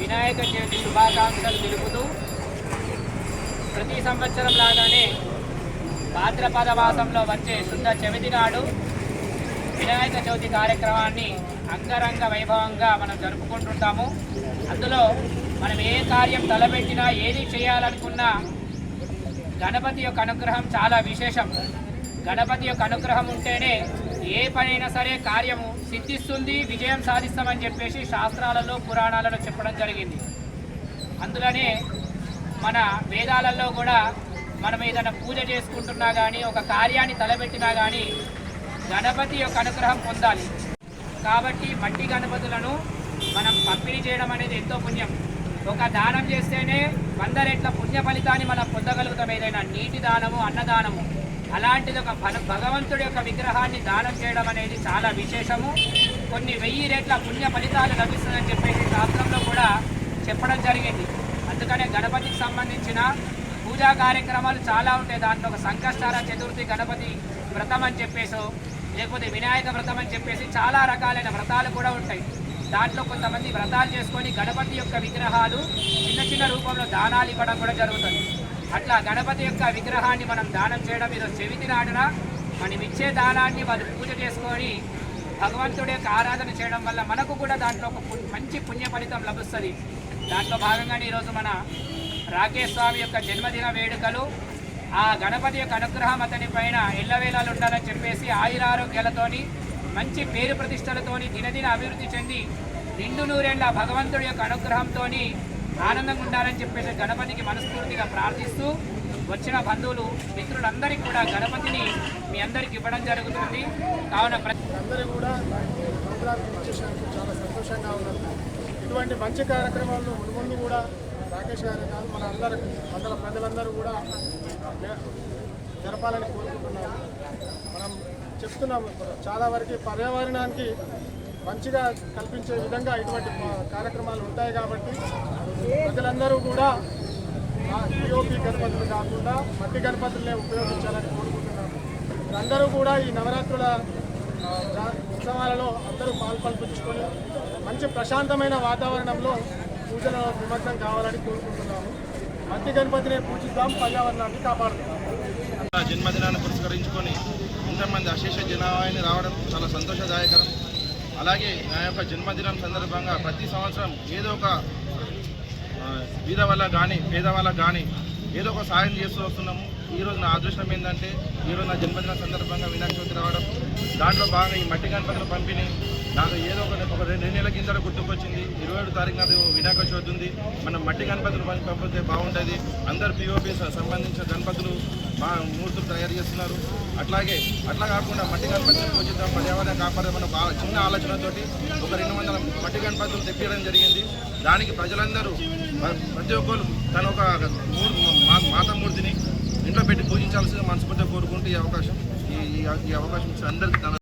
వినాయక చవితి శుభాకాంక్షలు తెలుపుతూ ప్రతి సంవత్సరం లాగానే భాద్రపద మాసంలో వచ్చే శుద్ధ చవితి నాడు వినాయక చవితి కార్యక్రమాన్ని అంగరంగ వైభవంగా మనం జరుపుకుంటుంటాము. అందులో మనం ఏ కార్యం తలపెట్టినా ఏది చేయాలనుకున్నా గణపతి యొక్క అనుగ్రహం చాలా విశేషం. గణపతి యొక్క అనుగ్రహం ఉంటేనే ఏ పనైనా సరే కార్యము సిద్ధిస్తుంది విజయం సాధిస్తామని చెప్పేసి శాస్త్రాలలో పురాణాలలో చెప్పడం జరిగింది. అందులోనే మన వేదాలలో కూడా మనం ఏదైనా పూజ చేసుకుంటున్నా కానీ ఒక కార్యాన్ని తలబెట్టినా కానీ గణపతి యొక్క అనుగ్రహం పొందాలి. కాబట్టి మట్టి గణపతులను మనం పంపిణీ చేయడం అనేది ఎంతో పుణ్యం. ఒక దానం చేస్తేనే వంద రెట్ల పుణ్య ఫలితాన్ని మనం పొందగలుగుతాం. ఏదైనా నీటి దానము అన్నదానము. అలాంటిది ఒక భగవంతుడి యొక్క విగ్రహాన్ని దానం చేయడం అనేది చాలా విశేషము. కొన్ని వెయ్యి రేట్ల పుణ్య ఫలితాలు లభిస్తుందని చెప్పేసి శాస్త్రంలో కూడా చెప్పడం జరిగింది. అందుకనే గణపతికి సంబంధించిన పూజా కార్యక్రమాలు చాలా ఉంటాయి. దాంట్లో ఒక సంకష్టార చతుర్థి గణపతి వ్రతం అని చెప్పేసో లేకపోతే వినాయక వ్రతం అని చెప్పేసి చాలా రకాలైన వ్రతాలు కూడా ఉంటాయి. దాంట్లో కొంతమంది వ్రతాలు చేసుకొని గణపతి యొక్క విగ్రహాలు చిన్న చిన్న రూపంలో దానాలు ఇవ్వడం కూడా జరుగుతుంది. అట్లా గణపతి యొక్క విగ్రహాన్ని మనం దానం చేయడం ఏదో చెవితి నాడున మనం ఇచ్చే దానాన్ని వాళ్ళు పూజ చేసుకొని భగవంతుడి యొక్క ఆరాధన చేయడం వల్ల మనకు కూడా దాంట్లో ఒక మంచి పుణ్య ఫలితం లభిస్తుంది. దాంట్లో భాగంగానే ఈరోజు మన రాకేష్ స్వామి యొక్క జన్మదిన వేడుకలు ఆ గణపతి యొక్క అనుగ్రహం అతని పైన ఎల్లవేళలు ఉండాలని చెప్పేసి ఆయురారోగ్యాలతోని మంచి పేరు ప్రతిష్టలతోని దినదిన అభివృద్ధి చెంది నిండు నూరేళ్ళ భగవంతుడి యొక్క అనుగ్రహంతోని ఆనందంగా ఉండాలని చెప్పేసి గణపతికి మనస్ఫూర్తిగా ప్రార్థిస్తూ వచ్చిన బంధువులు మిత్రులందరికీ కూడా గణపతిని మీ అందరికి ఇవ్వడం జరుగుతుంది. కావున ప్రతి అందరూ కూడా చాలా సంతోషంగా ఉన్నారు ఇటువంటి మంచి కార్యక్రమాలను ముందు కూడా రాకేష్ గారు కాదు మన అందరూ అందరి ప్రజలందరూ కూడా జరపాలని కోరుకుంటున్నాము మనం చెప్తున్నాము చాలా వరకు పర్యావరణానికి మంచిగా కల్పించే విధంగా ఇటువంటి కార్యక్రమాలు ఉంటాయి కాబట్టి ప్రజలందరూ కూడా పిఓపి గణపతులు కాకుండా మట్టి గణపతులనే ఉపయోగించాలని కోరుకుంటున్నాము అందరూ కూడా ఈ నవరాత్రుల ఉత్సవాలలో అందరూ పాల్పల్పించుకొని మంచి ప్రశాంతమైన వాతావరణంలో పూజలో నిమగ్నం కావాలని కోరుకుంటున్నాము. మట్టి గణపతినే పూజిద్దాం పర్యావరణాన్ని కాపాడుతాం నా జన్మదినాన్ని పురస్కరించుకొని ఇంతమంది అశేష జనాభాని రావడం చాలా సంతోషదాయకరం. అలాగే నా యొక్క జన్మదినం సందర్భంగా ప్రతి సంవత్సరం ఏదో ఒక వీధ వల్ల కానీ పేదవాళ్ళకు కానీ ఏదో ఒక సాయం చేస్తూ వస్తున్నాము. ఈరోజు నా అదృష్టం ఏంటంటే ఈరోజు నా జన్మదిన సందర్భంగా వినాయక చవితి రావడం. దాంట్లో భాగంగా ఈ మట్టి గణపతుల పంపిణీ నాకు ఏదో ఒక ఒక రెండు నెలల కింద గుర్తుకొచ్చింది. ఇరవై ఏడు తారీఖు నాది వినాయక చవితి ఉంది. మనం మట్టి గణపతులు పంపితే బాగుంటుంది. అందరు పిఓపి సంబంధించిన గణపతులు మా మూర్తులు తయారు చేస్తున్నారు. అట్లాగే అట్లా కాకుండా మట్టి గణపతులు పూజిద్దాం పర్యావరణం కాపాడే మన బా- చిన్న ఆలోచనతోటి ఒక రెండు వందల మట్టి గణపతులు తెప్పించడం జరిగింది. దానికి ప్రజలందరూ ప్రతి ఒక్కరు తన ఒక మూర్- మా- మాతామూర్తిని ఇంట్లో పెట్టి పూజించాల్సిందిగా మనస్ఫూర్తిగా కోరుకుంటూ ఈ అవకాశం ఈ అవకాశం అందరికీ